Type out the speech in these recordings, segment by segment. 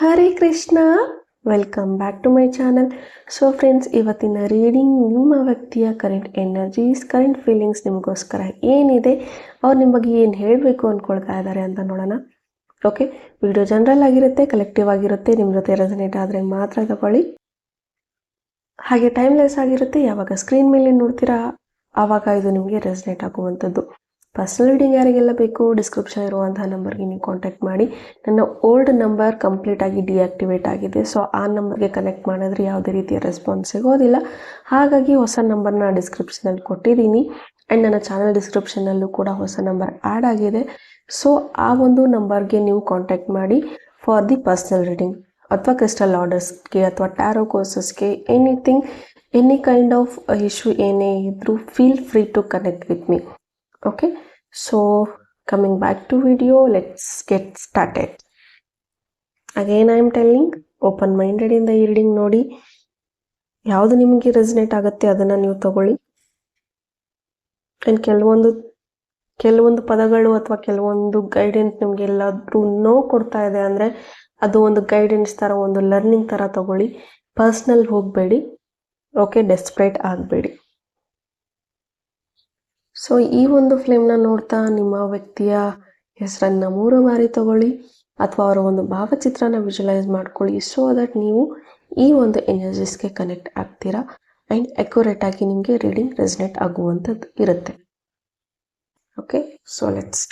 Hare Krishna welcome back to my channel so friends ಇವತ್ತಿನ reading ನಿಮ್ಮ ವ್ಯಕ್ತಿಯ current energies current feelings ನಿಮಗೋಸ್ಕರ ಏನಿದೆ, ಅವ್ರು ನಿಮ್ಮ ಬಗ್ಗೆ ಏನು ಹೇಳಬೇಕು ಅಂದ್ಕೊಳ್ತಾ ಇದ್ದಾರೆ ಅಂತ ನೋಡೋಣ. ಓಕೆ ವಿಡಿಯೋ ಜನರಲ್ ಆಗಿರುತ್ತೆ ಕಲೆಕ್ಟಿವ್ ಆಗಿರುತ್ತೆ ನಿಮ್ಮ ಜೊತೆ ರೆಸನೇಟ್ ಆದರೆ ಮಾತ್ರ ತಗೊಳ್ಳಿ. ಹಾಗೆ ಟೈಮ್ಲೆಸ್ ಆಗಿರುತ್ತೆ, ಯಾವಾಗ ಸ್ಕ್ರೀನ್ ಮೇಲೆ ನೋಡ್ತೀರಾ ಆವಾಗ ಇದು ನಿಮಗೆ ರೆಸನೇಟ್ ಆಗುವಂಥದ್ದು. ಪರ್ಸನಲ್ ರೀಡಿಂಗ್ ಯಾರಿಗೆಲ್ಲ ಬೇಕು ಡಿಸ್ಕ್ರಿಪ್ಷನ್ ಇರುವಂತಹ ನಂಬರ್ಗೆ ನೀವು ಕಾಂಟ್ಯಾಕ್ಟ್ ಮಾಡಿ. ನನ್ನ ಓಲ್ಡ್ ನಂಬರ್ ಕಂಪ್ಲೀಟ್ ಆಗಿ ಡಿಆಕ್ಟಿವೇಟ್ ಆಗಿದೆ. ಸೊ ಆ ನಂಬರ್ಗೆ ಕನೆಕ್ಟ್ ಮಾಡಿದ್ರೆ ಯಾವುದೇ ರೀತಿಯ ರೆಸ್ಪಾನ್ಸ್ ಸಿಗೋದಿಲ್ಲ. ಹಾಗಾಗಿ ಹೊಸ ನಂಬರ್ನ ಡಿಸ್ಕ್ರಿಪ್ಷನಲ್ಲಿ ಕೊಟ್ಟಿದ್ದೀನಿ. ಆ್ಯಂಡ್ ನನ್ನ ಚಾನಲ್ ಡಿಸ್ಕ್ರಿಪ್ಷನಲ್ಲೂ ಕೂಡ ಹೊಸ ನಂಬರ್ ಆ್ಯಡ್ ಆಗಿದೆ. ಸೊ ಆ ಒಂದು ನಂಬರ್ಗೆ ನೀವು ಕಾಂಟ್ಯಾಕ್ಟ್ ಮಾಡಿ ಫಾರ್ ದಿ ಪರ್ಸ್ನಲ್ ರೀಡಿಂಗ್ ಅಥವಾ ಕ್ರಿಸ್ಟಲ್ ಆರ್ಡರ್ಸ್ಗೆ ಅಥವಾ tarot ಕೋರ್ಸಸ್ಗೆ anything any kind of issue ಏನೇ ಇದ್ದರೂ feel free to connect with me okay so coming back to video let's get started i am telling open minded ಇಂದ reading ನೋಡಿ. ಯಾವುದು ನಿಮಗೆ resonate ಆಗುತ್ತೆ ಅದನ್ನು ನೀವು ತಗೊಳ್ಳಿ. ಆ್ಯಂಡ್ ಕೆಲವೊಂದು ಕೆಲವೊಂದು ಪದಗಳು ಅಥವಾ ಕೆಲವೊಂದು ಗೈಡೆನ್ಸ್ ನಿಮಗೆ ಎಲ್ಲಾದರೂ ನೋ ಕೊಡ್ತಾ ಇದೆ ಅಂದರೆ ಅದು ಒಂದು ಗೈಡೆನ್ಸ್ ಥರ ಒಂದು ಲರ್ನಿಂಗ್ ಥರ ತಗೊಳ್ಳಿ. ಪರ್ಸ್ನಲ್ ಹೋಗಬೇಡಿ. ಓಕೆ ಡೆಸ್ಪ್ರೇಟ್ ಆಗಬೇಡಿ. ಸೊ ಈ ಒಂದು ಫ್ಲೇಮ್ನ ನೋಡ್ತಾ ನಿಮ್ಮ ವ್ಯಕ್ತಿಯ ಹೆಸರನ್ನು ಮೂರು ಬಾರಿ ತಗೊಳ್ಳಿ ಅಥವಾ ಅವರ ಒಂದು ಭಾವಚಿತ್ರನ ವಿಜುವಲೈಸ್ ಮಾಡ್ಕೊಳ್ಳಿ. ಸೊ ದಟ್ ನೀವು ಈ ಒಂದು ಎನರ್ಜೀಸ್ಗೆ ಕನೆಕ್ಟ್ ಆಗ್ತೀರಾ ಆ್ಯಂಡ್ ಅಕ್ಯುರೇಟ್ ಆಗಿ ನಿಮಗೆ ರೀಡಿಂಗ್ ರೆಸಿನೇಟ್ ಆಗುವಂಥದ್ದು ಇರುತ್ತೆ. ಓಕೆ ಸೊ ಲೆಟ್ಸ್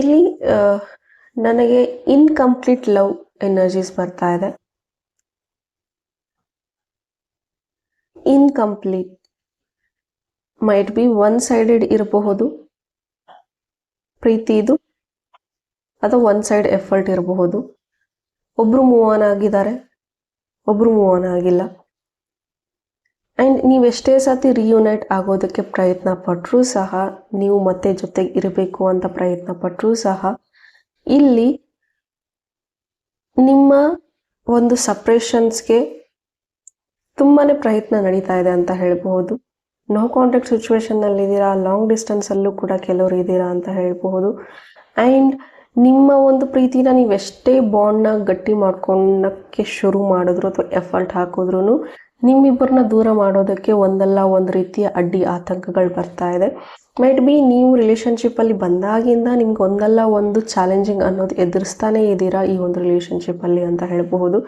ಇಲ್ಲಿ ನನಗೆ ಇನ್ಕಂಪ್ಲೀಟ್ ಲವ್ ಎನರ್ಜೀಸ್ ಬರ್ತಾ ಇದೆ. Incomplete might be one sided ಇರಬಹುದು. ಪ್ರೀತಿ ಇದು, ಅಥವಾ ಒನ್ ಸೈಡ್ ಎಫರ್ಟ್ ಇರಬಹುದು. ಒಬ್ರು ಮೂವ್ ಆನ್ ಆಗಿದ್ದಾರೆ, ಒಬ್ರು ಮೂವ್ ಆನ್ ಆಗಿಲ್ಲ. ಆ್ಯಂಡ್ ನೀವು ಎಷ್ಟೇ ಸತಿ ರಿಯುನೈಟ್ ಆಗೋದಕ್ಕೆ ಪ್ರಯತ್ನ ಪಟ್ಟರೂ ಸಹ ನೀವು ಮತ್ತೆ ಜೊತೆಗೆ ಇರಬೇಕು ಅಂತ ಪ್ರಯತ್ನ ಪಟ್ಟರೂ ಸಹ ಇಲ್ಲಿ ನಿಮ್ಮ ಒಂದು ಸಪ್ರೇಷನ್ಸ್ಗೆ ತುಂಬಾ ಪ್ರಯತ್ನ ನಡೀತಾ ಇದೆ ಅಂತ ಹೇಳಬಹುದು. ನೋ ಕಾಂಟ್ಯಾಕ್ಟ್ ಸಿಚುವೇಶನ್ನಲ್ಲಿ ಇದ್ದೀರಾ ಲಾಂಗ್ ಡಿಸ್ಟೆನ್ಸಲ್ಲೂ ಕೂಡ ಕೆಲವರು ಇದ್ದೀರಾ ಅಂತ ಹೇಳಬಹುದು. ಆ್ಯಂಡ್ ನಿಮ್ಮ ಒಂದು ಪ್ರೀತಿನ ನೀವು ಎಷ್ಟೇ ಬಾಂಡ್ನ ಗಟ್ಟಿ ಮಾಡ್ಕೊಳಕ್ಕೆ ಶುರು ಮಾಡಿದ್ರು ಅಥವಾ ಎಫರ್ಟ್ ಹಾಕಿದ್ರು ನಿಮ್ಮಿಬ್ಬರನ್ನ ದೂರ ಮಾಡೋದಕ್ಕೆ ಒಂದಲ್ಲ ಒಂದು ರೀತಿಯ ಅಡ್ಡಿ ಆತಂಕಗಳು ಬರ್ತಾ ಇದೆ. ಮೈಟ್ ಬಿ ನೀವು ರಿಲೇಷನ್ಶಿಪ್ಪಲ್ಲಿ ಬಂದಾಗಿಂದ ನಿಮ್ಗೆ ಒಂದಲ್ಲ ಒಂದು ಚಾಲೆಂಜಿಂಗ್ ಅನ್ನೋದು ಎದುರಿಸ್ತಾನೇ ಇದ್ದೀರಾ ಈ ಒಂದು ರಿಲೇಷನ್ಶಿಪ್ಪಲ್ಲಿ ಅಂತ ಹೇಳಬಹುದು.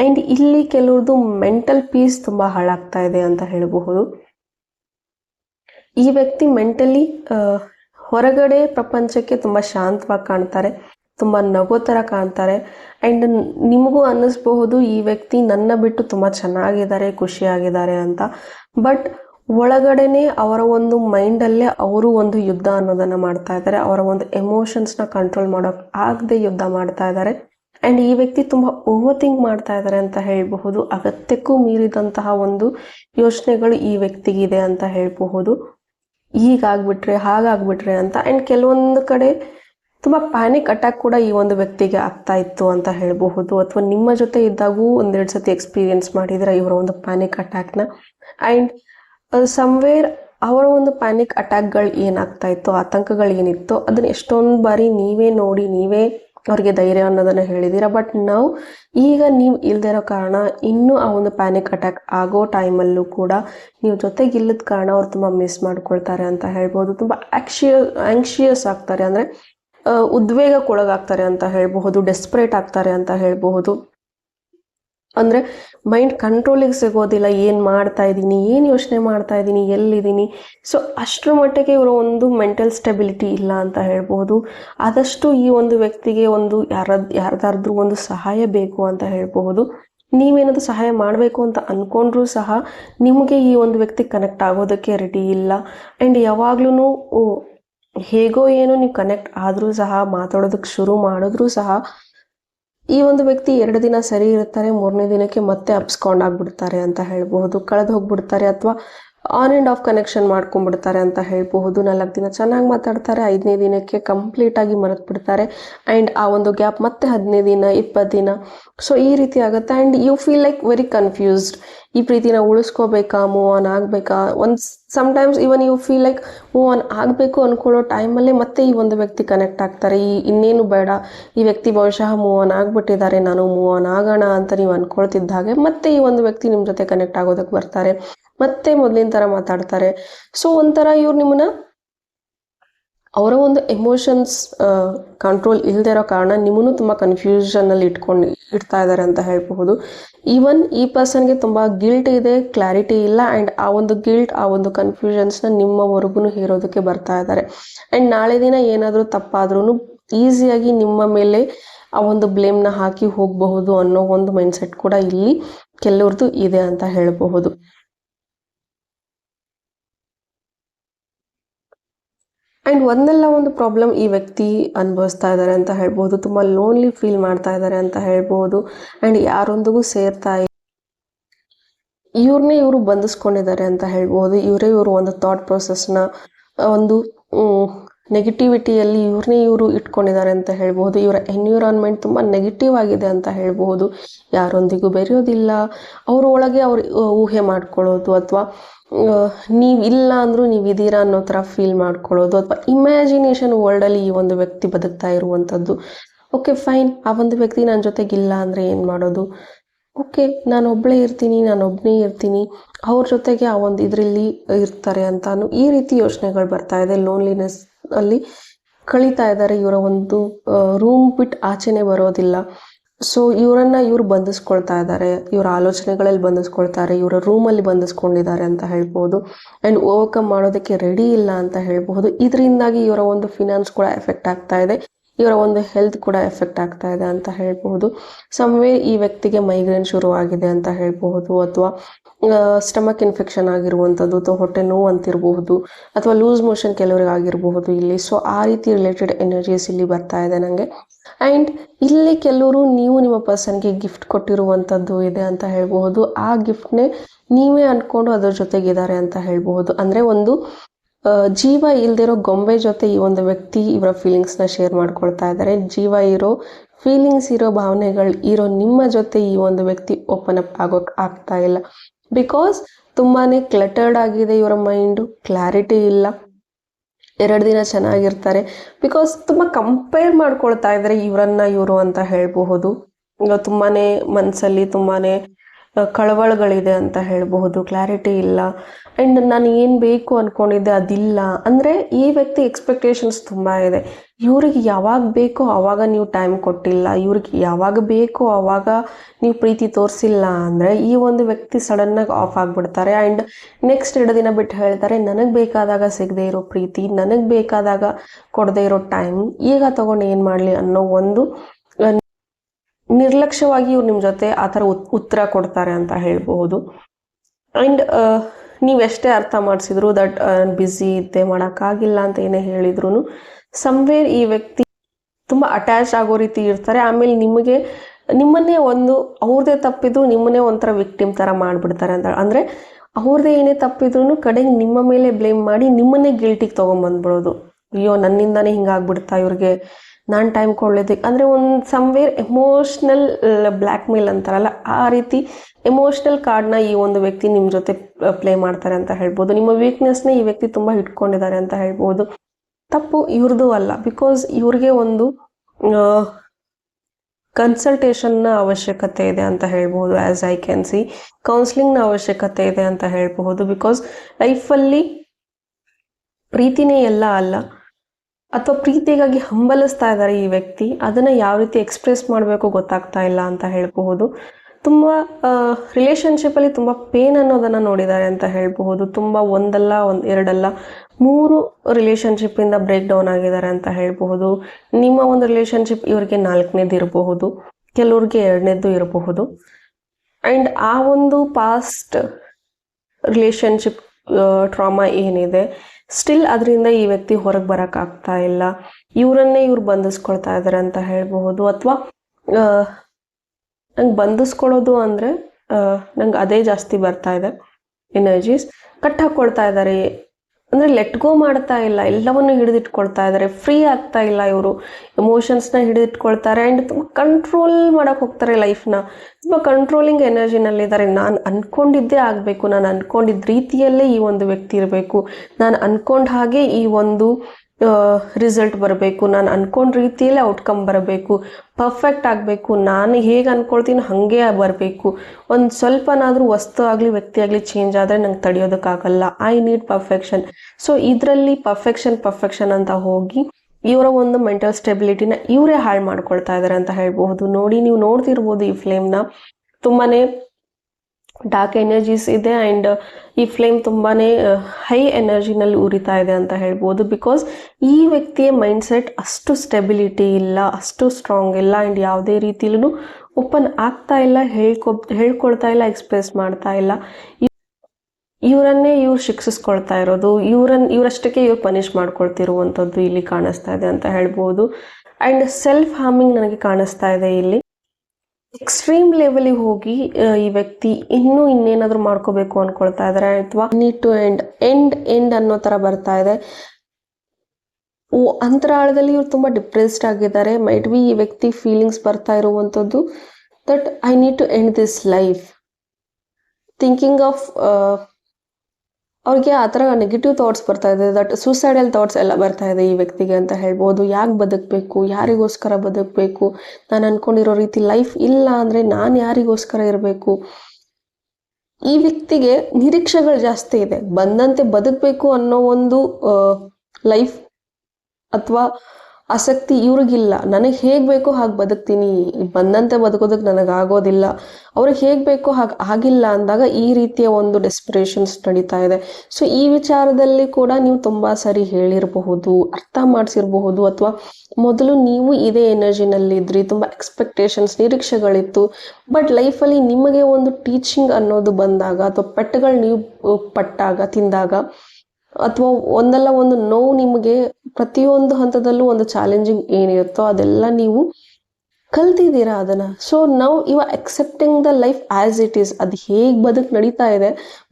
ಆ್ಯಂಡ್ ಇಲ್ಲಿ ಕೆಲವ್ರದ್ದು ಮೆಂಟಲ್ ಪೀಸ್ ತುಂಬ ಹಾಳಾಗ್ತಾ ಇದೆ ಅಂತ ಹೇಳಬಹುದು. ಈ ವ್ಯಕ್ತಿ ಮೆಂಟಲಿ ಹೊರಗಡೆ ಪ್ರಪಂಚಕ್ಕೆ ತುಂಬ ಶಾಂತವಾಗಿ ಕಾಣ್ತಾರೆ. ತುಂಬ ನಗೋ ಥರ ಕಾಣ್ತಾರೆ. ಆ್ಯಂಡ್ ನಿಮಗೂ ಅನ್ನಿಸ್ಬಹುದು, ಈ ವ್ಯಕ್ತಿ ನನ್ನ ಬಿಟ್ಟು ತುಂಬ ಚೆನ್ನಾಗಿದ್ದಾರೆ, ಖುಷಿಯಾಗಿದ್ದಾರೆ ಅಂತ. ಬಟ್ ಒಳಗಡೆನೆ ಅವರ ಒಂದು ಮೈಂಡಲ್ಲೇ ಅವರು ಒಂದು ಯುದ್ಧ ಅನ್ನೋದನ್ನು ಮಾಡ್ತಾ ಇದ್ದಾರೆ. ಅವರ ಒಂದು ಎಮೋಷನ್ಸ್ನ ಕಂಟ್ರೋಲ್ ಮಾಡೋಕೆ ಆಗದೆ ಯುದ್ಧ ಮಾಡ್ತಾ ಇದ್ದಾರೆ. ಆ್ಯಂಡ್ ಈ ವ್ಯಕ್ತಿ ತುಂಬ ಓವರ್ ಥಿಂಕ್ ಮಾಡ್ತಾ ಇದ್ದಾರೆ ಅಂತ ಹೇಳಬಹುದು. ಅಗತ್ಯಕ್ಕೂ ಮೀರಿದಂತಹ ಒಂದು ಯೋಚನೆಗಳು ಈ ವ್ಯಕ್ತಿಗಿದೆ ಅಂತ ಹೇಳಬಹುದು. ಹೀಗಾಗ್ಬಿಟ್ರೆ, ಹಾಗಾಗ್ಬಿಟ್ರೆ ಅಂತ. ಆ್ಯಂಡ್ ಕೆಲವೊಂದು ಕಡೆ ತುಂಬ ಪ್ಯಾನಿಕ್ ಅಟ್ಯಾಕ್ ಕೂಡ ಈ ಒಂದು ವ್ಯಕ್ತಿಗೆ ಆಗ್ತಾ ಇತ್ತು ಅಂತ ಹೇಳಬಹುದು. ಅಥವಾ ನಿಮ್ಮ ಜೊತೆ ಇದ್ದಾಗೂ ಒಂದೆರಡು ಸತಿ ಎಕ್ಸ್ಪೀರಿಯನ್ಸ್ ಮಾಡಿದ್ರೆ ಇವರ ಒಂದು ಪ್ಯಾನಿಕ್ ಅಟ್ಯಾಕ್ನ ಆ್ಯಂಡ್ ಸಮ್ವೇರ್ ಅವರ ಒಂದು ಪ್ಯಾನಿಕ್ ಅಟ್ಯಾಕ್ಗಳು ಏನಾಗ್ತಾ ಇತ್ತು, ಆತಂಕಗಳು ಏನಿತ್ತು ಅದನ್ನ ಎಷ್ಟೊಂದು ಬಾರಿ ನೀವೇ ನೋಡಿ, ನೀವೇ ಅವ್ರಿಗೆ ಧೈರ್ಯ ಅನ್ನೋದನ್ನು ಹೇಳಿದ್ದೀರಾ ಬಟ್ ನಾವು ಈಗ ನೀವು ಇಲ್ಲದೆ ಇರೋ ಕಾರಣ ಇನ್ನೂ ಆ ಒಂದು ಪ್ಯಾನಿಕ್ ಅಟ್ಯಾಕ್ ಆಗೋ ಟೈಮಲ್ಲೂ ಕೂಡ ನೀವು ಜೊತೆಗಿಲ್ಲದ ಕಾರಣ ಅವ್ರು ತುಂಬ ಮಿಸ್ ಮಾಡ್ಕೊಳ್ತಾರೆ ಅಂತ ಹೇಳ್ಬೋದು ತುಂಬ ಆ್ಯಕ್ಷಿಯ ಆ್ಯಂಕ್ಷಿಯಸ್ ಆಗ್ತಾರೆ. ಅಂದರೆ ಉದ್ವೇಗಕ್ಕೊಳಗಾಗ್ತಾರೆ ಅಂತ ಹೇಳಬಹುದು ಡೆಸ್ಪರೇಟ್ ಆಗ್ತಾರೆ ಅಂತ ಹೇಳಬಹುದು. ಅಂದರೆ ಮೈಂಡ್ ಕಂಟ್ರೋಲಿಗೆ ಸಿಗೋದಿಲ್ಲ, ಏನು ಮಾಡ್ತಾ ಇದ್ದೀನಿ, ಏನು ಯೋಚನೆ ಮಾಡ್ತಾ ಇದ್ದೀನಿ, ಎಲ್ಲಿದ್ದೀನಿ. ಸೊ ಅಷ್ಟರ ಮಟ್ಟಿಗೆ ಇವರು ಒಂದು ಮೆಂಟಲ್ ಸ್ಟೆಬಿಲಿಟಿ ಇಲ್ಲ ಅಂತ ಹೇಳ್ಬೋದು ಆದಷ್ಟು ಈ ಒಂದು ವ್ಯಕ್ತಿಗೆ ಒಂದು ಯಾರದ್ ಯಾರ್ದಾದ್ರೂ ಒಂದು ಸಹಾಯ ಬೇಕು ಅಂತ ಹೇಳಬಹುದು. ನೀವೇನಾದ್ರು ಸಹಾಯ ಮಾಡಬೇಕು ಅಂತ ಅಂದ್ಕೊಂಡ್ರೂ ಸಹ ನಿಮಗೆ ಈ ಒಂದು ವ್ಯಕ್ತಿ ಕನೆಕ್ಟ್ ಆಗೋದಕ್ಕೆ ರೆಡಿ ಇಲ್ಲ. ಆ್ಯಂಡ್ ಯಾವಾಗ್ಲೂ ಹೇಗೋ ಏನೋ ನೀವು ಕನೆಕ್ಟ್ ಆದರೂ ಸಹ ಮಾತಾಡೋದಕ್ಕೆ ಶುರು ಮಾಡಿದ್ರೂ ಸಹ, ಈ ಒಂದು ವ್ಯಕ್ತಿ ಎರಡು ದಿನ ಸರಿ ಇರ್ತಾರೆ, ಮೂರನೇ ದಿನಕ್ಕೆ ಮತ್ತೆ ಅಪ್ಸ್ಕೊಂಡಾಗ್ಬಿಡ್ತಾರೆ ಅಂತ ಹೇಳ್ಬಹುದು. ಕಳೆದು ಹೋಗ್ಬಿಡ್ತಾರೆ ಅಥವಾ ಆನ್ ಆ್ಯಂಡ್ ಆಫ್ ಕನೆಕ್ಷನ್ ಮಾಡ್ಕೊಂಡ್ಬಿಡ್ತಾರೆ ಅಂತ ಹೇಳಬಹುದು. ನಾಲ್ಕು ದಿನ ಚೆನ್ನಾಗಿ ಮಾತಾಡ್ತಾರೆ, ಐದನೇ ದಿನಕ್ಕೆ ಕಂಪ್ಲೀಟಾಗಿ ಮರೆತು ಬಿಡ್ತಾರೆ. ಆ್ಯಂಡ್ ಆ ಒಂದು ಗ್ಯಾಪ್ ಮತ್ತೆ ಹದಿನೈದು ದಿನ, ಇಪ್ಪತ್ತು ದಿನ. ಸೊ ಈ ರೀತಿ ಆಗುತ್ತೆ. And you feel like very confused ಈ ಪ್ರೀತಿನ ಉಳಿಸ್ಕೋಬೇಕಾ ಮೂವ್ ಆನ್ ಆಗಬೇಕಾ? ಒಂದು sometimes even you feel like move on ಆಗಬೇಕು ಅಂದ್ಕೊಳ್ಳೋ ಟೈಮಲ್ಲೇ ಮತ್ತೆ ಈ ಒಂದು ವ್ಯಕ್ತಿ ಕನೆಕ್ಟ್ ಆಗ್ತಾರೆ. ಈ ಇನ್ನೇನು ಬೇಡ. ಈ ವ್ಯಕ್ತಿ ಬಹುಶಃ ಮೂವ್ ಆನ್ ಆಗಿಬಿಟ್ಟಿದ್ದಾರೆ, ನಾನು ಮೂವ್ ಆನ್ ಆಗೋಣ ಅಂತ ನೀವು ಅಂದ್ಕೊಳ್ತಿದ್ದ ಹಾಗೆ ಮತ್ತೆ ಈ ಒಂದು ವ್ಯಕ್ತಿ ನಿಮ್ಮ ಜೊತೆ ಕನೆಕ್ಟ್ ಆಗೋದಕ್ಕೆ ಬರ್ತಾರೆ. ಮತ್ತೆ ಮೊದಲಿನ ಥರ ಮಾತಾಡ್ತಾರೆ. ಸೊ ಒಂಥರ ಇವ್ರು ನಿಮ್ಮನ್ನ ಅವರ ಒಂದು ಎಮೋಷನ್ಸ್ ಕಂಟ್ರೋಲ್ ಇಲ್ಲದೆ ಇರೋ ಕಾರಣ ನಿಮ್ಮನ್ನು ತುಂಬ ಕನ್ಫ್ಯೂಷನಲ್ಲಿ ಇಟ್ಕೊಂಡು, ಇಡ್ತಾ ಇದ್ದಾರೆ ಅಂತ ಹೇಳಬಹುದು. ಈವನ್ ಈ ಪರ್ಸನ್ಗೆ ತುಂಬ ಗಿಲ್ಟ್ ಇದೆ ಕ್ಲಾರಿಟಿ ಇಲ್ಲ ಆ್ಯಂಡ್ ಆ ಒಂದು ಗಿಲ್ಟ್ ಆ ಒಂದು ಕನ್ಫ್ಯೂಷನ್ಸ್ನ ನಿಮ್ಮವರೆಗೂ ಹೇರೋದಕ್ಕೆ ಬರ್ತಾ ಇದ್ದಾರೆ ಆ್ಯಂಡ್ ನಾಳೆ ದಿನ ಏನಾದರೂ ತಪ್ಪಾದ್ರೂ ಈಸಿಯಾಗಿ ನಿಮ್ಮ ಮೇಲೆ ಆ ಒಂದು ಬ್ಲೇಮ್ನ ಹಾಕಿ ಹೋಗಬಹುದು ಅನ್ನೋ ಒಂದು ಮೈಂಡ್ಸೆಟ್ ಕೂಡ ಇಲ್ಲಿ ಕೆಲವ್ರದ್ದು ಇದೆ ಅಂತ ಹೇಳಬಹುದು. ಆ್ಯಂಡ್ ಒಂದಲ್ಲ ಒಂದು ಪ್ರಾಬ್ಲಮ್ ಈ ವ್ಯಕ್ತಿ ಅನುಭವಿಸ್ತಾ ಇದ್ದಾರೆ ಅಂತ ಹೇಳ್ಬೋದು. ತುಂಬ ಲೋನ್ಲಿ ಫೀಲ್ ಮಾಡ್ತಾ ಇದ್ದಾರೆ ಅಂತ ಹೇಳ್ಬೋದು. ಆ್ಯಂಡ್ ಯಾರೊಂದಿಗೂ ಸೇರ್ತಾ ಇವ್ರನ್ನೇ ಇವರು ಬಂಧಿಸ್ಕೊಂಡಿದ್ದಾರೆ ಅಂತ ಹೇಳ್ಬೋದು. ಇವರೇ ಇವರು ಒಂದು ಥಾಟ್ ಪ್ರೊಸೆಸ್ನ ಒಂದು ನೆಗೆಟಿವಿಟಿಯಲ್ಲಿ ಇವ್ರನ್ನೇ ಇವರು ಇಟ್ಕೊಂಡಿದ್ದಾರೆ ಅಂತ ಹೇಳ್ಬೋದು ಇವರ ಎನ್ವಿರಾನ್ಮೆಂಟ್ ತುಂಬ ನೆಗೆಟಿವ್ ಆಗಿದೆ ಅಂತ ಹೇಳ್ಬೋದು ಯಾರೊಂದಿಗೂ ಬೆರೆಯೋದಿಲ್ಲ. ಅವ್ರ ಒಳಗೆ ಅವ್ರು ಊಹೆ ಮಾಡ್ಕೊಳ್ಳೋದು ಅಥವಾ ನೀವು ಇಲ್ಲ ಅಂದರೂ ನೀವು ಇದ್ದೀರಾ ಅನ್ನೋ ಥರ ಫೀಲ್ ಮಾಡ್ಕೊಳ್ಳೋದು ಅಥವಾ ಇಮ್ಯಾಜಿನೇಷನ್ ವರ್ಲ್ಡಲ್ಲಿ ಈ ಒಂದು ವ್ಯಕ್ತಿ ಬದುಕ್ತಾ ಇರುವಂಥದ್ದು. ಓಕೆ ಫೈನ್ ಆ ಒಂದು ವ್ಯಕ್ತಿ ನನ್ನ ಜೊತೆಗಿಲ್ಲ ಅಂದರೆ ಏನು ಮಾಡೋದು? ಓಕೆ ನಾನು ಒಬ್ಬಳೇ ಇರ್ತೀನಿ, ನಾನು ಒಬ್ಬನೇ ಇರ್ತೀನಿ. ಅವ್ರ ಜೊತೆಗೆ ಆ ಒಂದು ಇದರಲ್ಲಿ ಇರ್ತಾರೆ ಅಂತಾನು ಈ ರೀತಿ ಯೋಚನೆಗಳು ಬರ್ತಾ ಇದೆ. ಲೋನ್ಲಿನೆಸ್ ಅಲ್ಲಿ ಕಳೀತಾ ಇದ್ದಾರೆ. ಇವರ ಒಂದು ರೂಮ್ ಬಿಟ್ ಆಚೆನೆ ಬರೋದಿಲ್ಲ. ಸೊ ಇವರನ್ನ ಇವ್ರು ಬಂಧಿಸ್ಕೊಳ್ತಾ ಇದ್ದಾರೆ. ಇವರ ಆಲೋಚನೆಗಳಲ್ಲಿ ಬಂಧಿಸ್ಕೊಳ್ತಾರೆ. ಇವರ ರೂಮಲ್ಲಿ ಬಂಧಿಸ್ಕೊಂಡಿದ್ದಾರೆ ಅಂತ ಹೇಳ್ಬೋದು. ಆ್ಯಂಡ್ ಓವರ್ಕಮ್ ಮಾಡೋದಕ್ಕೆ ರೆಡಿ ಇಲ್ಲ ಅಂತ ಹೇಳ್ಬಹುದು ಇದರಿಂದಾಗಿ ಇವರ ಒಂದು ಫಿನಾನ್ಸ್ ಕೂಡ ಎಫೆಕ್ಟ್ ಆಗ್ತಾ ಇದೆ. ಇವರ ಒಂದು ಹೆಲ್ತ್ ಕೂಡ ಎಫೆಕ್ಟ್ ಆಗ್ತಾ ಇದೆ ಅಂತ ಹೇಳ್ಬಹುದು. ಸಮ್ವೇ ಈ ವ್ಯಕ್ತಿಗೆ ಮೈಗ್ರೇನ್ ಶುರುವಾಗಿದೆ ಅಂತ ಹೇಳ್ಬಹುದು ಅಥವಾ ಸ್ಟಮಕ್ ಇನ್ಫೆಕ್ಷನ್ ಆಗಿರುವಂಥದ್ದು ಅಥವಾ ಹೊಟ್ಟೆ ನೋವು ಅಂತಿರಬಹುದು ಅಥವಾ ಲೂಸ್ ಮೋಷನ್ ಕೆಲವರಿಗೆ ಆಗಿರಬಹುದು ಇಲ್ಲಿ. ಸೊ ಆ ರೀತಿ ರಿಲೇಟೆಡ್ ಎನರ್ಜೀಸ್ ಇಲ್ಲಿ ಬರ್ತಾ ಇದೆ ನನಗೆ ಆ್ಯಂಡ್ ಇಲ್ಲಿ ಕೆಲವರು ನೀವು ನಿಮ್ಮ ಪರ್ಸನ್ಗೆ ಗಿಫ್ಟ್ ಕೊಟ್ಟಿರುವಂಥದ್ದು ಇದೆ ಅಂತ ಹೇಳ್ಬಹುದು. ಆ ಗಿಫ್ಟ್ನೇ ನೀವೇ ಅಂದ್ಕೊಂಡು ಅದ್ರ ಜೊತೆಗಿದ್ದಾರೆ ಅಂತ ಹೇಳ್ಬಹುದು. ಅಂದರೆ ಒಂದು ಜೀವ ಇಲ್ದಿರೋ ಗೊಂಬೆ ಜೊತೆ ಈ ಒಂದು ವ್ಯಕ್ತಿ ಇವರ ಫೀಲಿಂಗ್ಸ್ನ ಶೇರ್ ಮಾಡ್ಕೊಳ್ತಾ ಇದ್ದಾರೆ. ಜೀವ ಇರೋ ಫೀಲಿಂಗ್ಸ್ ಇರೋ ಭಾವನೆಗಳು ಇರೋ ನಿಮ್ಮ ಜೊತೆ ಈ ಒಂದು ವ್ಯಕ್ತಿ ಓಪನ್ ಅಪ್ ಆಗೋಕ್ ಆಗ್ತಾ ಇಲ್ಲ. ಬಿಕಾಸ್ ತುಂಬಾನೇ ಕ್ಲಟರ್ಡ್ ಆಗಿದೆ ಇವರ ಮೈಂಡು ಕ್ಲಾರಿಟಿ ಇಲ್ಲ. ಎರಡು ದಿನ ಚೆನ್ನಾಗಿರ್ತಾರೆ. ಬಿಕಾಸ್ ತುಂಬ ಕಂಪೇರ್ ಮಾಡ್ಕೊಳ್ತಾ ಇದ್ದಾರೆ ಇವರನ್ನ ಇವರು ಅಂತ ಹೇಳಬಹುದು. ತುಂಬಾನೇ ಮನಸ್ಸಲ್ಲಿ ತುಂಬಾನೇ ಕಳವಳಗಳಿದೆ ಅಂತ ಹೇಳಬಹುದು ಕ್ಲಾರಿಟಿ ಇಲ್ಲ. ಆ್ಯಂಡ್ ನಾನು ಏನು ಬೇಕು ಅಂದ್ಕೊಂಡಿದ್ದೆ ಅದಿಲ್ಲ. ಅಂದರೆ ಈ ವ್ಯಕ್ತಿ ಎಕ್ಸ್ಪೆಕ್ಟೇಷನ್ಸ್ ತುಂಬ ಇದೆ. ಇವ್ರಿಗೆ ಯಾವಾಗ ಬೇಕೋ ಆವಾಗ ನೀವು ಟೈಮ್ ಕೊಟ್ಟಿಲ್ಲ. ಇವ್ರಿಗೆ ಯಾವಾಗ ಬೇಕೋ ಆವಾಗ ನೀವು ಪ್ರೀತಿ ತೋರಿಸಿಲ್ಲ ಅಂದರೆ ಈ ಒಂದು ವ್ಯಕ್ತಿ ಸಡನ್ನಾಗಿ ಆಫ್ ಆಗಿಬಿಡ್ತಾರೆ. ಆ್ಯಂಡ್ ನೆಕ್ಸ್ಟ್ ಎರಡು ದಿನ ಬಿಟ್ಟು ಹೇಳ್ತಾರೆ, ನನಗೆ ಬೇಕಾದಾಗ ಸಿಗದೆ ಇರೋ ಪ್ರೀತಿ, ನನಗೆ ಬೇಕಾದಾಗ ಕೊಡದೇ ಇರೋ ಟೈಮ್ ಈಗ ತೊಗೊಂಡು ಏನು ಮಾಡಲಿ ಅನ್ನೋ ಒಂದು ನಿರ್ಲಕ್ಷ್ಯವಾಗಿ ಇವ್ರು ನಿಮ್ಮ ಜೊತೆ ಆ ಥರ ಉತ್ತರ ಕೊಡ್ತಾರೆ ಅಂತ ಹೇಳ್ಬಹುದು. ಆ್ಯಂಡ್ ನೀವೆಷ್ಟೇ ಅರ್ಥ ಮಾಡಿಸಿದ್ರು ದಟ್ ಬ್ಯುಸಿ ಇದ್ದೆ, ಮಾಡೋಕ್ಕಾಗಿಲ್ಲ ಅಂತ ಏನೇ ಹೇಳಿದ್ರು ಸಮ್ವೇರ್ ಈ ವ್ಯಕ್ತಿ ತುಂಬ ಅಟ್ಯಾಚ್ ಆಗೋ ರೀತಿ ಇರ್ತಾರೆ. ಆಮೇಲೆ ನಿಮಗೆ, ನಿಮ್ಮನ್ನೇ ಒಂದು, ಅವ್ರದೇ ತಪ್ಪಿದ್ರು ನಿಮ್ಮನ್ನೇ ಒಂಥರ ವಿಕ್ಟಿಮ್ ಥರ ಮಾಡಿಬಿಡ್ತಾರೆ ಅಂತ. ಅಂದರೆ ಅವ್ರದ್ದೇ ಏನೇ ತಪ್ಪಿದ್ರು ಕಡೆಗೆ ನಿಮ್ಮ ಮೇಲೆ ಬ್ಲೇಮ್ ಮಾಡಿ ನಿಮ್ಮನ್ನೇ ಗಿಲ್ಟಿಗೆ ತೊಗೊಂಬಂದ್ಬಿಡೋದು. ಅಯ್ಯೋ, ನನ್ನಿಂದಾನೇ ಹಿಂಗಾಗ್ಬಿಡ್ತಾ ಇವ್ರಿಗೆ. ನಾನು ಟೈಮ್ ಕೊಡಲಿದ್ದಕ್ಕೆ ಅಂದರೆ ಒಂದು ಸಮ್ವೇರ್ ಎಮೋಷ್ನಲ್ ಬ್ಲ್ಯಾಕ್ ಮೇಲ್ ಅಂತಾರಲ್ಲ, ಆ ರೀತಿ ಎಮೋಷ್ನಲ್ ಕಾರ್ಡ್ನ ಈ ಒಂದು ವ್ಯಕ್ತಿ ನಿಮ್ಮ ಜೊತೆ ಪ್ಲೇ ಮಾಡ್ತಾರೆ ಅಂತ ಹೇಳ್ಬೋದು. ನಿಮ್ಮ ವೀಕ್ನೆಸ್ನ ಈ ವ್ಯಕ್ತಿ ತುಂಬ ಇಟ್ಕೊಂಡಿದ್ದಾರೆ ಅಂತ ಹೇಳ್ಬೋದು. ತಪ್ಪು ಇವ್ರದ್ದು ಅಲ್ಲ ಬಿಕಾಸ್ ಇವ್ರಿಗೆ ಒಂದು ಕನ್ಸಲ್ಟೇಷನ್ನ ಅವಶ್ಯಕತೆ ಇದೆ ಅಂತ ಹೇಳ್ಬೋದು ಆ್ಯಸ್ ಐ ಕ್ಯಾನ್ ಸಿ ಕೌನ್ಸಿಲಿಂಗ್ನ ಅವಶ್ಯಕತೆ ಇದೆ ಅಂತ ಹೇಳ್ಬಹುದು ಬಿಕಾಸ್ ಲೈಫಲ್ಲಿ ಪ್ರೀತಿನೇ ಎಲ್ಲ ಅಲ್ಲ. ಅಥವಾ ಪ್ರೀತಿಗಾಗಿ ಹಂಬಲಿಸ್ತಾ ಇದ್ದಾರೆ ಈ ವ್ಯಕ್ತಿ, ಅದನ್ನು ಯಾವ ರೀತಿ ಎಕ್ಸ್ಪ್ರೆಸ್ ಮಾಡಬೇಕು ಗೊತ್ತಾಗ್ತಾ ಇಲ್ಲ ಅಂತ ಹೇಳಬಹುದು. ತುಂಬ ರಿಲೇಷನ್ಶಿಪ್ಪಲ್ಲಿ ತುಂಬ ಪೇನ್ ಅನ್ನೋದನ್ನು ನೋಡಿದ್ದಾರೆ ಅಂತ ಹೇಳಬಹುದು. ತುಂಬ ಒಂದಲ್ಲ, ಒಂದು, ಎರಡಲ್ಲ, ಮೂರು ರಿಲೇಷನ್ಶಿಪ್ಪಿಂದ ಬ್ರೇಕ್ ಡೌನ್ ಆಗಿದ್ದಾರೆ ಅಂತ ಹೇಳಬಹುದು. ನಿಮ್ಮ ಒಂದು ರಿಲೇಷನ್ಶಿಪ್ ಇವರಿಗೆ ನಾಲ್ಕನೇದು ಇರಬಹುದು, ಕೆಲವ್ರಿಗೆ ಎರಡನೇದು ಇರಬಹುದು. ಆ್ಯಂಡ್ ಆ ಒಂದು ಪಾಸ್ಟ್ ರಿಲೇಷನ್ಶಿಪ್ ಟ್ರಾಮಾ ಏನಿದೆ ಸ್ಟಿಲ್ ಅದರಿಂದ ಈ ವ್ಯಕ್ತಿ ಹೊರಗೆ ಬರೋಕ್ಕಾಗ್ತಾ ಇಲ್ಲ. ಇವರನ್ನೇ ಇವ್ರು ಬಂಧಿಸ್ಕೊಳ್ತಾ ಇದ್ದಾರೆ ಅಂತ ಹೇಳಬಹುದು. ಅಥವಾ ನಂಗೆ ಬಂಧಿಸ್ಕೊಳ್ಳೋದು ಅಂದರೆ ನಂಗೆ ಅದೇ ಜಾಸ್ತಿ ಬರ್ತಾ ಇದೆ ಎನರ್ಜೀಸ್ ಕಟ್ ಹಾಕ್ಕೊಳ್ತಾ ಇದ್ದಾರೆ ಅಂದರೆ ಲೆಟ್ ಗೋ ಮಾಡ್ತಾ ಇಲ್ಲ. ಎಲ್ಲವನ್ನು ಹಿಡಿದಿಟ್ಕೊಳ್ತಾ ಇದ್ದಾರೆ ಫ್ರೀ ಆಗ್ತಾ ಇಲ್ಲ ಇವರು. ಎಮೋಷನ್ಸ್ನ ಹಿಡಿದಿಟ್ಕೊಳ್ತಾರೆ ಆ್ಯಂಡ್ ತುಂಬ ಕಂಟ್ರೋಲ್ ಮಾಡೋಕೆ ಹೋಗ್ತಾರೆ ಲೈಫ್ನ ತುಂಬ ಕಂಟ್ರೋಲಿಂಗ್ ಎನರ್ಜಿನಲ್ಲಿದ್ದಾರೆ ನಾನು ಅಂದ್ಕೊಂಡಿದ್ದೇ ಆಗಬೇಕು. ನಾನು ಅಂದ್ಕೊಂಡಿದ್ದ ರೀತಿಯಲ್ಲೇ ಈ ಒಂದು ವ್ಯಕ್ತಿ ಇರಬೇಕು. ನಾನು ಅಂದ್ಕೊಂಡ ಹಾಗೆ ಈ ಒಂದು ರಿಸಲ್ಟ್ ಬರಬೇಕು. ನಾನು ಅಂದ್ಕೊಂಡ ರೀತಿಯಲ್ಲೇ ಔಟ್ಕಮ್ ಬರಬೇಕು. ಪರ್ಫೆಕ್ಟ್ ಆಗಬೇಕು. ನಾನು ಹೇಗೆ ಅಂದ್ಕೊಳ್ತೀನಿ ಹಾಗೆ ಬರಬೇಕು. ಒಂದು ಸ್ವಲ್ಪನಾದರೂ ವಸ್ತು ಆಗಲಿ, ವ್ಯಕ್ತಿ ಆಗಲಿ ಚೇಂಜ್ ಆದರೆ ನಂಗೆ ತಡೆಯೋದಕ್ಕಾಗಲ್ಲ. ಐ ನೀಡ್ ಪರ್ಫೆಕ್ಷನ್ ಸೊ ಇದರಲ್ಲಿ ಪರ್ಫೆಕ್ಷನ್ ಪರ್ಫೆಕ್ಷನ್ ಅಂತ ಹೋಗಿ ಇವರ ಒಂದು ಮೆಂಟಲ್ ಸ್ಟೆಬಿಲಿಟಿನ ಇವರೇ ಹಾಳು ಮಾಡ್ಕೊಳ್ತಾ ಇದ್ದಾರೆ ಅಂತ ಹೇಳ್ಬಹುದು. ನೋಡಿ, ನೀವು ನೋಡ್ತಿರ್ಬೋದು ಈ ಫ್ಲೇಮ್ನ ತುಂಬಾನೇ ಡಾರ್ಕ್ ಎನರ್ಜೀಸ್ ಇದೆ ಆ್ಯಂಡ್ ಈ ಫ್ಲೇಮ್ ತುಂಬಾ ಹೈ ಎನರ್ಜಿನಲ್ಲಿ ಉರಿತಾ ಇದೆ ಅಂತ ಹೇಳ್ಬೋದು. ಬಿಕಾಸ್ ಈ ವ್ಯಕ್ತಿಯ ಮೈಂಡ್ಸೆಟ್ ಅಷ್ಟು ಸ್ಟೆಬಿಲಿಟಿ ಇಲ್ಲ, ಅಷ್ಟು ಸ್ಟ್ರಾಂಗ್ ಇಲ್ಲ ಆ್ಯಂಡ್ ಯಾವುದೇ ರೀತಿಲೂ ಓಪನ್ ಆಗ್ತಾ ಇಲ್ಲ, ಹೇಳ್ಕೊ, ಹೇಳ್ಕೊಳ್ತಾ ಇಲ್ಲ ಎಕ್ಸ್ಪ್ರೆಸ್ ಮಾಡ್ತಾ ಇಲ್ಲ. ಇವರನ್ನೇ ಇವ್ರು ಶಿಕ್ಷಿಸ್ಕೊಳ್ತಾ ಇರೋದು ಇವರನ್ನ ಇವರಷ್ಟಕ್ಕೆ ಇವ್ರು ಪನಿಷ್ ಮಾಡ್ಕೊಳ್ತಿರುವಂಥದ್ದು ಇಲ್ಲಿ ಕಾಣಿಸ್ತಾ ಇದೆ ಅಂತ ಹೇಳ್ಬೋದು. ಆ್ಯಂಡ್ ಸೆಲ್ಫ್ ಹಾರ್ಮಿಂಗ್ ನನಗೆ ಕಾಣಿಸ್ತಾ ಇದೆ ಇಲ್ಲಿ. ಎಕ್ಸ್ಟ್ರೀಮ್ ಲೆವೆಲಿಗೆ ಹೋಗಿ ಈ ವ್ಯಕ್ತಿ ಇನ್ನೂ ಇನ್ನೇನಾದರೂ ಮಾಡ್ಕೋಬೇಕು ಅನ್ಕೊಳ್ತಾ ಇದ್ದಾರೆ ಅಥವಾ need to end end end ಅನ್ನೋ ಥರ ಬರ್ತಾ ಇದೆ. ಅಂತರಾಳದಲ್ಲಿ ಇವ್ರು ತುಂಬ ಡಿಪ್ರೆಸ್ಡ್ ಆಗಿದ್ದಾರೆ. ಮೈಟ್ ಬಿ ಈ ವ್ಯಕ್ತಿ ಫೀಲಿಂಗ್ಸ್ ಬರ್ತಾ ಇರುವಂಥದ್ದು that I need to end this life thinking of ಅವ್ರಿಗೆ ಆ ಥರ ನೆಗೆಟಿವ್ ಥಾಟ್ಸ್ ಬರ್ತಾ ಇದೆ. ದಟ್ ಸೂಸೈಡಲ್ ಥಾಟ್ಸ್ ಎಲ್ಲ ಬರ್ತಾ ಇದೆ ಈ ವ್ಯಕ್ತಿಗೆ ಅಂತ ಹೇಳ್ಬೋದು. ಯಾಕೆ ಬದುಕಬೇಕು? ಯಾರಿಗೋಸ್ಕರ ಬದುಕಬೇಕು? ನಾನು ಅನ್ಕೊಂಡಿರೋ ರೀತಿ ಲೈಫ್ ಇಲ್ಲ ಅಂದರೆ ನಾನು ಯಾರಿಗೋಸ್ಕರ ಇರಬೇಕು? ಈ ವ್ಯಕ್ತಿಗೆ ನಿರೀಕ್ಷೆಗಳು ಜಾಸ್ತಿ ಇದೆ. ಬಂದಂತೆ ಬದುಕಬೇಕು ಅನ್ನೋ ಒಂದು ಲೈಫ್ ಅಥವಾ ಆಸಕ್ತಿ ಇವ್ರಿಗಿಲ್ಲ. ನನಗೆ ಹೇಗೆ ಬೇಕೋ ಹಾಗೆ ಬದುಕ್ತೀನಿ. ಬಂದಂತೆ ಬದುಕೋದಕ್ಕೆ ನನಗೆ ಆಗೋದಿಲ್ಲ ಅವ್ರಿಗೆ ಹೇಗೆ ಬೇಕೋ ಹಾಗೆ ಆಗಿಲ್ಲ ಅಂದಾಗ ಈ ರೀತಿಯ ಒಂದು ಡೆಸ್ಪಿರೇಷನ್ಸ್ ನಡೀತಾ ಇದೆ. ಸೊ, ಈ ವಿಚಾರದಲ್ಲಿ ಕೂಡ ನೀವು ತುಂಬ ಸರಿ ಹೇಳಿರಬಹುದು, ಅರ್ಥ ಮಾಡಿಸಿರಬಹುದು ಅಥವಾ ಮೊದಲು ನೀವು ಇದೇ ಎನರ್ಜಿನಲ್ಲಿ ಇದ್ರಿ ತುಂಬ ಎಕ್ಸ್ಪೆಕ್ಟೇಷನ್ಸ್ ನಿರೀಕ್ಷೆಗಳಿತ್ತು. ಬಟ್ ಲೈಫಲ್ಲಿ ನಿಮಗೆ ಒಂದು ಟೀಚಿಂಗ್ ಅನ್ನೋದು ಬಂದಾಗ ಅಥವಾ ಪೆಟ್ಟುಗಳು ನೀವು ಪಟ್ಟಾಗ, ತಿಂದಾಗ ಅಥವಾ ಒಂದಲ್ಲ ಒಂದು ನೋವು ನಿಮಗೆ ಪ್ರತಿಯೊಂದು ಹಂತದಲ್ಲೂ ಒಂದು ಚಾಲೆಂಜಿಂಗ್ ಏನಿರುತ್ತೋ ಅದೆಲ್ಲ ನೀವು ಕಲ್ತಿದ್ದೀರಾ ಅದನ್ನ? ಸೊ ನಾವು ಇವ accepting the life as it is ಅದು ಹೇಗೆ ಬದುಕು ನಡೀತಾ ಇದೆ?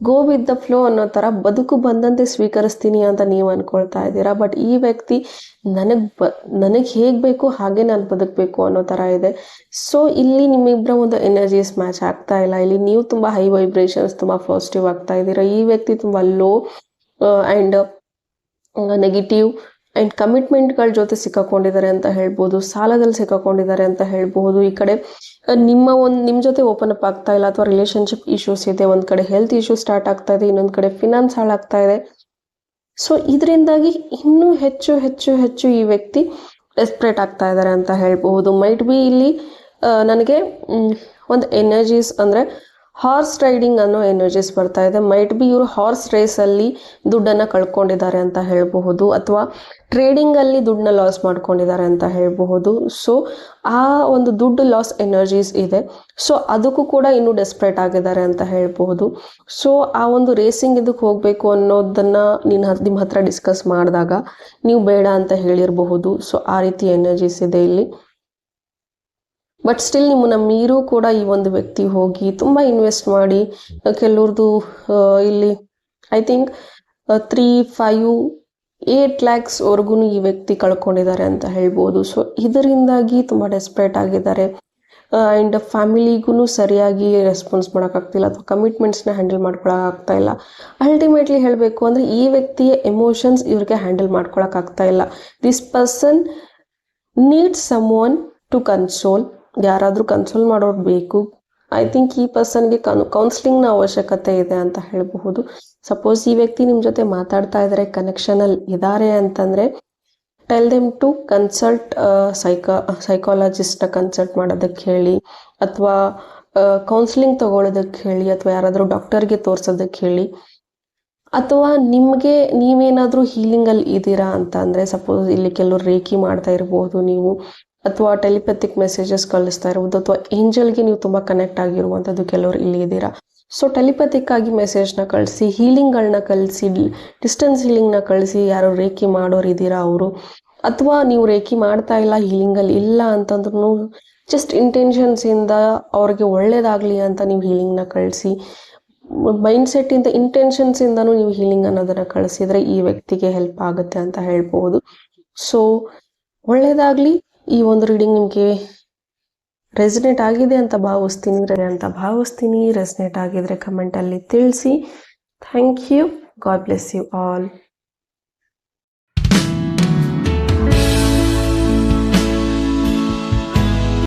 ಗೋ ವಿತ್ ದ ಫ್ಲೋ ಅನ್ನೋ ಥರ ಬದುಕು ಬಂದಂತೆ ಸ್ವೀಕರಿಸ್ತೀನಿ ಅಂತ ನೀವು ಅನ್ಕೊಳ್ತಾ ಇದ್ದೀರಾ? ಬಟ್ ಈ ವ್ಯಕ್ತಿ ನನಗೆ ಬ, ನನಗೆ ಹೇಗೆ ಬೇಕು ಹಾಗೆ ನಾನು ಬದುಕಬೇಕು ಅನ್ನೋ ಥರ ಇದೆ. ಸೊ ಇಲ್ಲಿ ನಿಮ್ಮಿಬ್ಬರ ಒಂದು ಎನರ್ಜೀಸ್ ಮ್ಯಾಚ್ ಆಗ್ತಾ ಇಲ್ಲ. ಇಲ್ಲಿ ನೀವು ತುಂಬ ಹೈ ವೈಬ್ರೇಷನ್ಸ್ ತುಂಬ ಪಾಸಿಟಿವ್ ಆಗ್ತಾ ಇದ್ದೀರಾ. ಈ ವ್ಯಕ್ತಿ ತುಂಬ ಲೋ ಆ್ಯಂಡ್ ನೆಗೆಟಿವ್ ಆ್ಯಂಡ್ ಕಮಿಟ್ಮೆಂಟ್ಗಳ ಜೊತೆ ಸಿಕ್ಕಾಕೊಂಡಿದ್ದಾರೆ ಅಂತ ಹೇಳ್ಬೋದು, ಸಾಲದಲ್ಲಿ ಸಿಕ್ಕಾಕೊಂಡಿದ್ದಾರೆ ಅಂತ ಹೇಳ್ಬೋದು. ಈ ಕಡೆ ನಿಮ್ಮ ಒಂದು ನಿಮ್ಮ ಜೊತೆ ಓಪನ್ ಅಪ್ ಆಗ್ತಾ ಇಲ್ಲ ಅಥವಾ ರಿಲೇಶನ್ಶಿಪ್ ಇಶ್ಯೂಸ್ ಇದೆ, ಒಂದು ಕಡೆ ಹೆಲ್ತ್ ಇಶ್ಯೂ ಸ್ಟಾರ್ಟ್ ಆಗ್ತಾ ಇದೆ, ಇನ್ನೊಂದು ಕಡೆ ಫಿನಾನ್ಸ್ ಹಾಳಾಗ್ತಾ ಇದೆ. ಸೊ ಇದರಿಂದಾಗಿ ಇನ್ನೂ ಹೆಚ್ಚು ಹೆಚ್ಚು ಹೆಚ್ಚು ಈ ವ್ಯಕ್ತಿ ಡೆಸ್ಪ್ರೇಟ್ ಆಗ್ತಾ ಇದ್ದಾರೆ ಅಂತ ಹೇಳ್ಬಹುದು ಮೈಟ್ ಬಿ ಇಲ್ಲಿ ನನಗೆ ಒಂದು ಎನರ್ಜೀಸ್ ಅಂದರೆ ಹಾರ್ಸ್ ರೈಡಿಂಗ್ ಅನ್ನೋ ಎನರ್ಜೀಸ್ ಬರ್ತಾ ಇದೆ. ಮೈಟ್ ಬಿ ಇವರು ಹಾರ್ಸ್ ರೇಸಲ್ಲಿ ದುಡ್ಡನ್ನು ಕಳ್ಕೊಂಡಿದ್ದಾರೆ ಅಂತ ಹೇಳಬಹುದು ಅಥವಾ ಟ್ರೇಡಿಂಗಲ್ಲಿ ದುಡ್ಡನ್ನ ಲಾಸ್ ಮಾಡ್ಕೊಂಡಿದ್ದಾರೆ ಅಂತ ಹೇಳಬಹುದು. ಸೊ ಆ ಒಂದು ದುಡ್ಡು ಲಾಸ್ ಎನರ್ಜೀಸ್ ಇದೆ. ಸೊ ಅದಕ್ಕೂ ಕೂಡ ಇನ್ನೂ ಡೆಸ್ಪ್ರೇಟ್ ಆಗಿದ್ದಾರೆ ಅಂತ ಹೇಳಬಹುದು. ಸೊ ಆ ಒಂದು ರೇಸಿಂಗ್ ಇದಕ್ಕೆ ಹೋಗಬೇಕು ಅನ್ನೋದನ್ನು ನಿನ್ನ ನಿಮ್ಮ ಹತ್ರ ಡಿಸ್ಕಸ್ ಮಾಡಿದಾಗ ನೀವು ಬೇಡ ಅಂತ ಹೇಳಿರಬಹುದು. ಸೊ ಆ ರೀತಿ ಎನರ್ಜೀಸ್ ಇದೆ ಇಲ್ಲಿ. ಬಟ್ ಸ್ಟಿಲ್ ನಿಮ್ಮನ್ನ ಮೀರೂ ಕೂಡ ಈ ಒಂದು ವ್ಯಕ್ತಿ ಹೋಗಿ ತುಂಬ ಇನ್ವೆಸ್ಟ್ ಮಾಡಿ ಕೆಲವ್ರದ್ದು ಇಲ್ಲಿ I think three five eight ಲ್ಯಾಕ್ಸ್ವರೆಗೂ ಈ ವ್ಯಕ್ತಿ ಕಳ್ಕೊಂಡಿದ್ದಾರೆ ಅಂತ ಹೇಳ್ಬೋದು. ಸೊ ಇದರಿಂದಾಗಿ ತುಂಬ ಡೆಸ್ಪ್ರೇಟ್ ಆಗಿದ್ದಾರೆ. ಆ್ಯಂಡ್ ಫ್ಯಾಮಿಲಿಗೂ ಸರಿಯಾಗಿ ರೆಸ್ಪಾನ್ಸ್ ಮಾಡೋಕ್ಕಾಗ್ತಿಲ್ಲ ಅಥವಾ ಕಮಿಟ್ಮೆಂಟ್ಸ್ನ ಹ್ಯಾಂಡಲ್ ಮಾಡ್ಕೊಳಕ್ಕಾಗ್ತಾ ಇಲ್ಲ. ಅಲ್ಟಿಮೇಟ್ಲಿ ಹೇಳಬೇಕು ಅಂದರೆ ಈ ವ್ಯಕ್ತಿಯ ಎಮೋಷನ್ಸ್ ಇವ್ರಿಗೆ ಹ್ಯಾಂಡಲ್ ಮಾಡ್ಕೊಳಕ್ಕಾಗ್ತಾ ಇಲ್ಲ. This person need someone to console ಯಾರಾದರೂ ಕನ್ಸೋಲ್ ಮಾಡೋರು ಬೇಕು. ಐ ಥಿಂಕ್ ಈ ಪರ್ಸನ್ಗೆ ಕನ್ ಕೌನ್ಸ್ಲಿಂಗ್ನ ಅವಶ್ಯಕತೆ ಇದೆ ಅಂತ ಹೇಳಬಹುದು. ಸಪೋಸ್ ಈ ವ್ಯಕ್ತಿ ನಿಮ್ಮ ಜೊತೆ ಮಾತಾಡ್ತಾ ಇದ್ದಾರೆ ಕನೆಕ್ಷನಲ್ಲಿ ಇದ್ದಾರೆ ಅಂತಂದರೆ tell them to consult psych ಸೈಕಾಲಜಿಸ್ಟ್ನ consult ಮಾಡೋದಕ್ಕೆ ಹೇಳಿ ಅಥವಾ ಕೌನ್ಸಿಲಿಂಗ್ ತೊಗೊಳೋದಕ್ಕೆ ಹೇಳಿ ಅಥವಾ ಯಾರಾದರೂ ಡಾಕ್ಟರ್ಗೆ ತೋರಿಸೋದಕ್ಕೆ ಹೇಳಿ. ಅಥವಾ ನಿಮಗೆ ನೀವೇನಾದರೂ ಹೀಲಿಂಗಲ್ಲಿ ಇದ್ದೀರಾ ಅಂತ ಅಂದರೆ ಸಪೋಸ್ ಇಲ್ಲಿ ಕೆಲವರು ರೇಖಿ ಮಾಡ್ತಾ ಇರ್ಬೋದು ನೀವು. ಅಥವಾ ಟೆಲಿಪೆಥಿಕ್ ಮೆಸೇಜಸ್ ಕಳಿಸ್ತಾ ಇರುವುದು, ಅಥವಾ ಏಂಜಲ್ಗೆ ನೀವು ತುಂಬ ಕನೆಕ್ಟ್ ಆಗಿರುವಂಥದ್ದು ಕೆಲವರು ಇಲ್ಲಿ ಇದ್ದೀರಾ. ಸೊ ಟೆಲಿಪ್ಯಾಥಿಕ್ ಆಗಿ ಮೆಸೇಜ್ನ ಕಳಿಸಿ ಹೀಲಿಂಗ್ಗಳನ್ನ ಕಳಿಸಿ ಡಿಸ್ಟೆನ್ಸ್ ಹೀಲಿಂಗ್ನ ಕಳಿಸಿ ಯಾರು ರೇಖಿ ಮಾಡೋರು ಇದ್ದೀರಾ ಅವರು? ಅಥವಾ ನೀವು ರೇಖಿ ಮಾಡ್ತಾ ಇಲ್ಲ ಹೀಲಿಂಗಲ್ಲಿ ಇಲ್ಲ ಅಂತಂದ್ರೂ ಜಸ್ಟ್ ಇಂಟೆನ್ಷನ್ಸಿಂದ ಅವ್ರಿಗೆ ಒಳ್ಳೇದಾಗಲಿ ಅಂತ ನೀವು ಹೀಲಿಂಗ್ನ ಕಳಿಸಿ ಮೈಂಡ್ ಇಂಟೆನ್ಷನ್ಸ್ ಇಂಟೆನ್ಷನ್ಸಿಂದನೂ ನೀವು ಹೀಲಿಂಗ್ ಅನ್ನೋದನ್ನು ಕಳಿಸಿದ್ರೆ ಈ ವ್ಯಕ್ತಿಗೆ ಹೆಲ್ಪ್ ಆಗುತ್ತೆ ಅಂತ ಹೇಳ್ಬೋದು. ಸೊ ಒಳ್ಳೆಯದಾಗಲಿ ಈ ಒಂದು ರೀಡಿಂಗ್ ನಿಮಗೆ ರೆಸಿನೇಟ್ ಆಗಿದೆ ಅಂತ ಭಾವಿಸ್ತೀನಿ. ಅಂತ ಭಾವಿಸ್ತೀನಿ. ರೆಸಿನೇಟ್ ಆಗಿದ್ರೆ ಕಮೆಂಟಲ್ಲಿ ತಿಳಿಸಿ. Thank you God bless you all